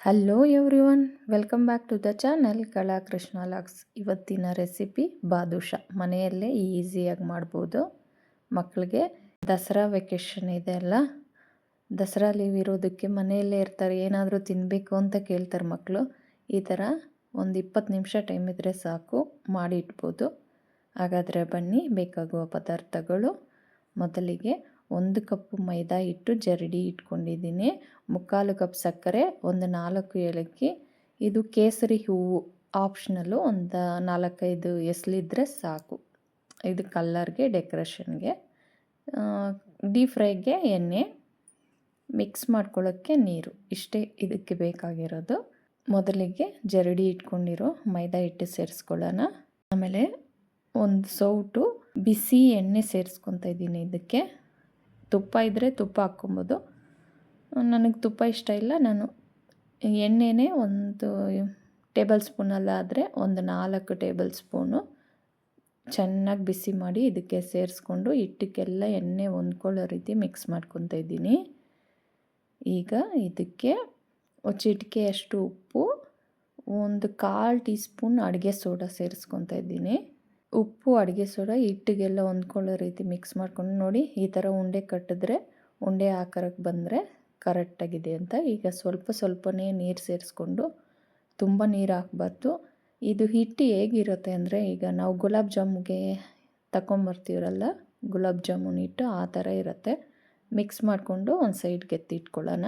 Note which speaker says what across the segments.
Speaker 1: Hello everyone welcome back to the channel Kala Krishna LOX ಇವತ್ತಿನ recipe badusha ಮನೆಯಲ್ಲೇ ಈಸಿಯಾಗಿ ಮಾಡ್ಬೋದು. ಮಕ್ಕಳಿಗೆ ದಸರಾ ವೆಕೇಷನ್ ಇದೆ ಅಲ್ಲ? ದಸರಾ ಲೀವ್ ಇರೋದಕ್ಕೆ ಮನೆಯಲ್ಲೇ ಇರ್ತಾರೆ, ಏನಾದರೂ ತಿನ್ನಬೇಕು ಅಂತ ಕೇಳ್ತಾರೆ ಮಕ್ಕಳು ಈ ಥರ ಒಂದು ಇಪ್ಪತ್ತು ನಿಮಿಷ ಟೈಮ್ ಇದ್ದರೆ ಸಾಕು ಮಾಡಿ ಇಟ್ಬೋದು ಹಾಗಾದರೆ ಬನ್ನಿ, ಬೇಕಾಗುವ ಪದಾರ್ಥಗಳು ಮೊದಲಿಗೆ ಒಂದು ಕಪ್ ಮೈದಾ ಹಿಟ್ಟು ಜರಡಿ ಇಟ್ಕೊಂಡಿದ್ದೀನಿ. ಮುಕ್ಕಾಲು ಕಪ್ ಸಕ್ಕರೆ, ಒಂದು ನಾಲ್ಕು ಏಲಕ್ಕಿ, ಇದು ಕೇಸರಿ ಹೂವು ಆಪ್ಷನಲ್ಲು ಒಂದು ನಾಲ್ಕೈದು ಎಸ್ಲಿದ್ರೆ ಸಾಕು. ಇದು ಕಲ್ಲರ್ಗೆ ಡೆಕೋರೇಷನ್ಗೆ ಡೀಪ್ ಫ್ರೈಗೆ ಎಣ್ಣೆ ಮಿಕ್ಸ್ ಮಾಡ್ಕೊಳ್ಳೋಕ್ಕೆ ನೀರು. ಇಷ್ಟೇ ಇದಕ್ಕೆ ಬೇಕಾಗಿರೋದು. ಮೊದಲಿಗೆ ಜರಡಿ ಇಟ್ಕೊಂಡಿರೋ ಮೈದಾ ಹಿಟ್ಟು ಸೇರಿಸ್ಕೊಳ್ಳೋಣ. ಆಮೇಲೆ ಒಂದು ಸೌಟು ಬಿಸಿ ಎಣ್ಣೆ ಸೇರಿಸ್ಕೊತಾ ಇದ್ದೀನಿ ಇದಕ್ಕೆ. ತುಪ್ಪ ಇದ್ದರೆ ತುಪ್ಪ ಹಾಕ್ಕೊಬೋದು. ನನಗೆ ತುಪ್ಪ ಇಷ್ಟ ಇಲ್ಲ. ನಾನು ಎಣ್ಣೆನೇ ಒಂದು ಟೇಬಲ್ ಸ್ಪೂನಲ್ಲಾದರೆ ಒಂದು ನಾಲ್ಕು ಟೇಬಲ್ ಸ್ಪೂನು ಚೆನ್ನಾಗಿ ಬಿಸಿ ಮಾಡಿ ಇದಕ್ಕೆ ಸೇರಿಸ್ಕೊಂಡು ಹಿಟ್ಟಕ್ಕೆಲ್ಲ ಎಣ್ಣೆ ಹೊಂದ್ಕೊಳ್ಳೋ ರೀತಿ ಮಿಕ್ಸ್ ಮಾಡ್ಕೊತಾ ಇದ್ದೀನಿ. ಈಗ ಇದಕ್ಕೆ ಚಿಟಿಕೆಯಷ್ಟು ಉಪ್ಪು, ಒಂದು ಕಾಲು ಟೀ ಸ್ಪೂನ್ ಅಡುಗೆ ಸೋಡಾ ಸೇರಿಸ್ಕೊತಾ ಇದ್ದೀನಿ. ಉಪ್ಪು, ಅಡುಗೆ ಸೋಡ, ಹಿಟ್ಟಿಗೆಲ್ಲ ಹೊಂದ್ಕೊಳ್ಳೋ ರೀತಿ ಮಿಕ್ಸ್ ಮಾಡ್ಕೊಂಡು ನೋಡಿ ಈ ಥರ ಉಂಡೆ ಕಟ್ಟಿದ್ರೆ, ಉಂಡೆ ಆಕಾರಕ್ಕೆ ಬಂದರೆ ಕರೆಕ್ಟಾಗಿದೆ ಅಂತ. ಈಗ ಸ್ವಲ್ಪ ಸ್ವಲ್ಪನೇ ನೀರು ಸೇರಿಸ್ಕೊಂಡು ತುಂಬ ನೀರು ಹಾಕ್ಬಾರ್ದು. ಇದು ಹಿಟ್ಟು ಹೇಗಿರುತ್ತೆ ಅಂದರೆ, ಈಗ ನಾವು ಗುಲಾಬ್ ಜಾಮುಗೆ ತಗೊಂಬರ್ತೀವರಲ್ಲ ಗುಲಾಬ್ ಜಾಮೂನ್ ಹಿಟ್ಟು ಆ ಥರ ಇರುತ್ತೆ. ಮಿಕ್ಸ್ ಮಾಡಿಕೊಂಡು ಒಂದು ಸೈಡ್ಗೆ ಎತ್ತಿಟ್ಕೊಳ್ಳೋಣ.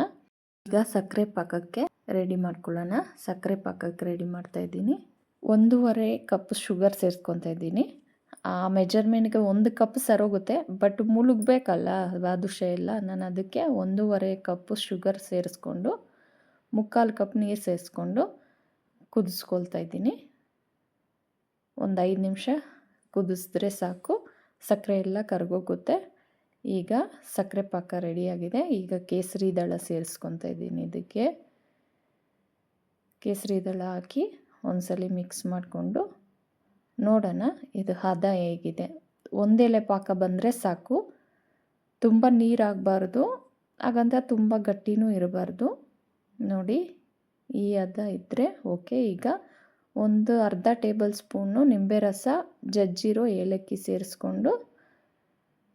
Speaker 1: ಈಗ ಸಕ್ಕರೆ ಪಾಕಕ್ಕೆ ರೆಡಿ ಮಾಡ್ಕೊಳ್ಳೋಣ. ಸಕ್ಕರೆ ಪಾಕಕ್ಕೆ ರೆಡಿ ಮಾಡ್ತಾಯಿದ್ದೀನಿ ಒಂದೂವರೆ ಕಪ್ ಶುಗರ್ ಸೇರಿಸ್ಕೊತಾ ಇದ್ದೀನಿ. ಆ ಮೆಜರ್ಮೆಂಟ್ಗೆ ಒಂದು ಕಪ್ ಸರೋಗುತ್ತೆ ಬಟ್ ಮುಳುಗಬೇಕಲ್ಲ ಬಾದುಷೆ ಎಲ್ಲ ನಾನು ಅದಕ್ಕೆ ಒಂದೂವರೆ ಕಪ್ ಶುಗರ್ ಸೇರಿಸ್ಕೊಂಡು, ಮುಕ್ಕಾಲು ಕಪ್ ನೀರು ಸೇರಿಸ್ಕೊಂಡು ಕುದಿಸ್ಕೊಳ್ತಾ ಇದ್ದೀನಿ. ಒಂದು ಐದು ನಿಮಿಷ ಕುದಿಸಿದ್ರೆ ಸಾಕು. ಸಕ್ಕರೆ ಎಲ್ಲ ಕರಗೋಗುತ್ತೆ. ಈಗ ಸಕ್ಕರೆ ಪಾಕ ರೆಡಿಯಾಗಿದೆ ಈಗ ಕೇಸರಿ ದಳ ಸೇರಿಸ್ಕೊತಾ ಇದ್ದೀನಿ ಇದಕ್ಕೆ. ಕೇಸರಿ ದಳ ಹಾಕಿ ಒಂದ್ಸಲಿ ಮಿಕ್ಸ್ ಮಾಡಿಕೊಂಡು ನೋಡೋಣ ಇದು ಹದ ಹೇಗಿದೆ. ಒಂದೆಲೆ ಪಾಕ ಬಂದರೆ ಸಾಕು. ತುಂಬ ನೀರಾಗಬಾರ್ದು. ಹಾಗಂತ ತುಂಬ ಗಟ್ಟಿನೂ ಇರಬಾರ್ದು. ನೋಡಿ, ಈ ಹದ ಇದ್ದರೆ ಓಕೆ. ಈಗ ಒಂದು ಅರ್ಧ ಟೇಬಲ್ ಸ್ಪೂನು ನಿಂಬೆ ರಸ, ಜಜ್ಜಿರೋ ಏಲಕ್ಕಿ ಸೇರಿಸ್ಕೊಂಡು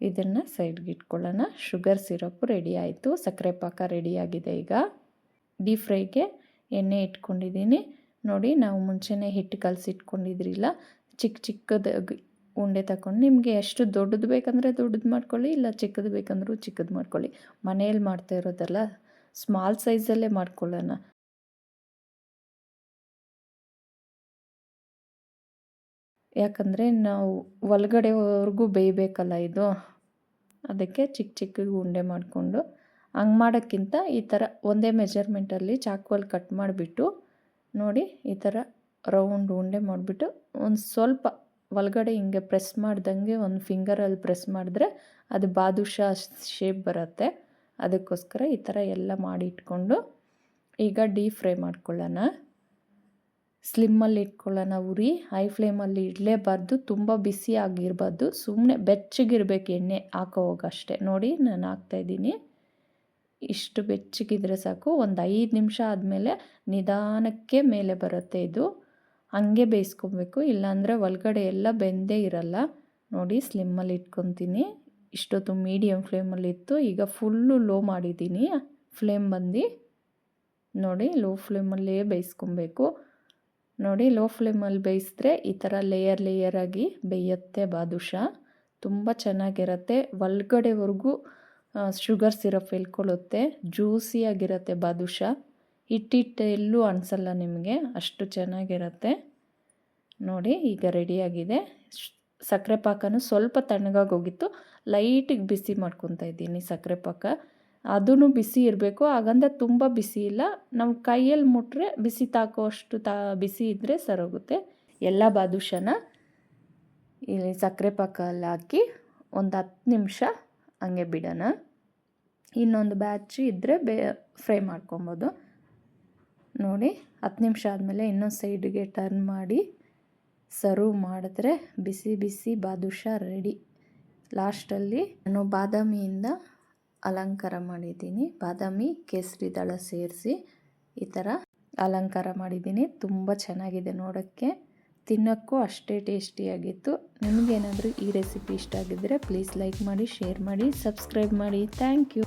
Speaker 1: ಇದನ್ನು ಸೈಡ್ಗೆ ಇಟ್ಕೊಳ್ಳೋಣ. ಶುಗರ್ ಸಿರಪ್ ರೆಡಿ ಆಯಿತು. ಸಕ್ಕರೆ ಪಾಕ ರೆಡಿಯಾಗಿದೆ ಈಗ. ಡೀಪ್ ಫ್ರೈಗೆ ಎಣ್ಣೆ ಇಟ್ಕೊಂಡಿದ್ದೀನಿ. ನೋಡಿ ನಾವು ಮುಂಚೆನೇ ಹಿಟ್ಟು ಕಲಸಿಟ್ಕೊಂಡಿದ್ರಿಲ್ಲ. ಚಿಕ್ಕ ಚಿಕ್ಕದಾಗಿ ಉಂಡೆ ತಗೊಂಡು ನಿಮಗೆ ಎಷ್ಟು ದೊಡ್ಡದು ಬೇಕಂದರೆ ದೊಡ್ಡದು ಮಾಡ್ಕೊಳ್ಳಿ, ಇಲ್ಲ ಚಿಕ್ಕದು ಬೇಕಂದ್ರೂ ಚಿಕ್ಕದು ಮಾಡ್ಕೊಳ್ಳಿ. ಮನೆಯಲ್ಲಿ ಮಾಡ್ತಾ ಇರೋದಲ್ಲ ಸ್ಮಾಲ್ ಸೈಜಲ್ಲೇ ಮಾಡ್ಕೊಳ್ಳೋಣ. ಯಾಕಂದರೆ ನಾವು ಒಳಗಡೆವರೆಗೂ ಬೇಯಬೇಕಲ್ಲ ಇದು. ಅದಕ್ಕೆ ಚಿಕ್ಕ ಚಿಕ್ಕ ಉಂಡೆ ಮಾಡಿಕೊಂಡು, ಹಂಗೆ ಮಾಡೋಕ್ಕಿಂತ ಈ ಥರ ಒಂದೇ ಮೆಜರ್ಮೆಂಟಲ್ಲಿ ಚಾಕುವಲ್ಲಿ ಕಟ್ ಮಾಡಿಬಿಟ್ಟು ನೋಡಿ ಈ ಥರ ರೌಂಡ್ ಉಂಡೆ ಮಾಡಿಬಿಟ್ಟು ಒಂದು ಸ್ವಲ್ಪ ಒಳಗಡೆ ಹಿಂಗೆ ಪ್ರೆಸ್ ಮಾಡ್ದಂಗೆ ಒಂದು ಫಿಂಗರಲ್ಲಿ ಪ್ರೆಸ್ ಮಾಡಿದ್ರೆ ಅದು ಬಾದುಷಾ ಶೇಪ್ ಬರುತ್ತೆ. ಅದಕ್ಕೋಸ್ಕರ ಈ ಥರ ಎಲ್ಲ ಮಾಡಿ ಇಟ್ಕೊಂಡು ಈಗ ಡೀಪ್ ಫ್ರೈ ಮಾಡ್ಕೊಳ್ಳೋಣ. ಸ್ಲಿಮ್ಮಲ್ಲಿ ಇಟ್ಕೊಳ್ಳೋಣ ಉರಿ. ಹೈ ಫ್ಲೇಮಲ್ಲಿ ಇಡಲೇಬಾರ್ದು, ತುಂಬ ಬಿಸಿ ಆಗಿರಬಾರ್ದು ಸುಮ್ಮನೆ ಬೆಚ್ಚಗಿರ್ಬೇಕು ಎಣ್ಣೆ ಹಾಕೋ ಹೋಗಷ್ಟೇ. ನೋಡಿ, ನಾನು ಹಾಕ್ತಾಯಿದ್ದೀನಿ ಇಷ್ಟು ಬೆಚ್ಚಗಿದ್ರೆ ಸಾಕು. ಒಂದು ಐದು ನಿಮಿಷ ಆದಮೇಲೆ ನಿಧಾನಕ್ಕೆ ಮೇಲೆ ಬರುತ್ತೆ ಇದು. ಹಾಗೆ ಬೇಯಿಸ್ಕೊಬೇಕು. ಇಲ್ಲಾಂದರೆ ಒಳಗಡೆ ಎಲ್ಲ ಬೆಂದೇ ಇರಲ್ಲ. ನೋಡಿ ಸ್ಲಿಮ್ಮಲ್ಲಿ ಇಟ್ಕೊತೀನಿ. ಇಷ್ಟೊತ್ತು ಮೀಡಿಯಮ್ ಫ್ಲೇಮಲ್ಲಿ ಇತ್ತು. ಈಗ ಫುಲ್ಲು ಲೋ ಮಾಡಿದ್ದೀನಿ. ಫ್ಲೇಮ್ ಬಂದು ನೋಡಿ ಲೋ ಫ್ಲೇಮಲ್ಲೇ ಬೇಯಿಸ್ಕೊಬೇಕು. ನೋಡಿ ಲೋ ಫ್ಲೇಮಲ್ಲಿ ಬೇಯಿಸಿದ್ರೆ ಈ ಥರ ಲೇಯರ್ ಲೇಯರಾಗಿ ಬೇಯುತ್ತೆ ಬಾದುಷಾ. ತುಂಬ ಚೆನ್ನಾಗಿರುತ್ತೆ. ಒಳಗಡೆವರೆಗೂ ಶುಗರ್ ಸಿರಪ್ ಎಲ್ಕೊಳ್ಳುತ್ತೆ ಜ್ಯೂಸಿಯಾಗಿರುತ್ತೆ ಬಾದುಷಾ. ಹಿಟ್ಟಿಟ್ಟು ಎಲ್ಲೂ ಅನಿಸಲ್ಲ ನಿಮಗೆ, ಅಷ್ಟು ಚೆನ್ನಾಗಿರುತ್ತೆ. ನೋಡಿ, ಈಗ ರೆಡಿಯಾಗಿದೆ. ಸಕ್ಕರೆ ಪಾಕನೂ ಸ್ವಲ್ಪ ತಣ್ಣಗಾಗಿ ಹೋಗಿತ್ತು. ಲೈಟಿಗೆ ಬಿಸಿ ಮಾಡ್ಕೊತಾ ಇದ್ದೀನಿ ಸಕ್ಕರೆ ಪಾಕ. ಅದೂ ಬಿಸಿ ಇರಬೇಕು ಹಾಗಂದ ತುಂಬ ಬಿಸಿ ಇಲ್ಲ. ನಾವು ಕೈಯಲ್ಲಿ ಮುಟ್ಟರೆ ಬಿಸಿ ತಾಕೋ ಅಷ್ಟು ತಾ, ಬಿಸಿ ಇದ್ದರೆ ಸರೋಗುತ್ತೆ. ಎಲ್ಲ ಬಾದುಷನ ಇಲ್ಲಿ ಸಕ್ಕರೆ ಪಾಕಲ್ಲಿ ಹಾಕಿ ಒಂದು ಹತ್ತು ನಿಮಿಷ ಹಂಗೆ ಬಿಡೋಣ. ಇನ್ನೊಂದು ಬ್ಯಾಚ್ ಇದ್ದರೆ ಬೇ ಫ್ರೈ ಮಾಡ್ಕೊಬೋದು. ನೋಡಿ, ಹತ್ತು ನಿಮಿಷ ಆದಮೇಲೆ ಇನ್ನೊಂದು ಸೈಡಿಗೆ ಟರ್ನ್ ಮಾಡಿ ಸರ್ವ್ ಮಾಡಿದ್ರೆ ಬಿಸಿ ಬಿಸಿ ಬಾದುಷಾ ರೆಡಿ ಲಾಸ್ಟಲ್ಲಿ ನಾನು ಬಾದಾಮಿಯಿಂದ ಅಲಂಕಾರ ಮಾಡಿದ್ದೀನಿ. ಬಾದಾಮಿ, ಕೇಸರಿ ದಳ ಸೇರಿಸಿ ಈ ಥರ ಅಲಂಕಾರ ಮಾಡಿದ್ದೀನಿ. ತುಂಬ ಚೆನ್ನಾಗಿದೆ ನೋಡೋಕ್ಕೆ. ತಿನ್ನೋಕ್ಕೂ ಅಷ್ಟೇ ಟೇಸ್ಟಿಯಾಗಿತ್ತು ನಿಮಗೇನಾದರೂ ಈ ರೆಸಿಪಿ ಇಷ್ಟ ಆಗಿದ್ದರೆ ಪ್ಲೀಸ್ ಲೈಕ್ ಮಾಡಿ ಶೇರ್ ಮಾಡಿ ಸಬ್ಸ್ಕ್ರೈಬ್ ಮಾಡಿ. Thank you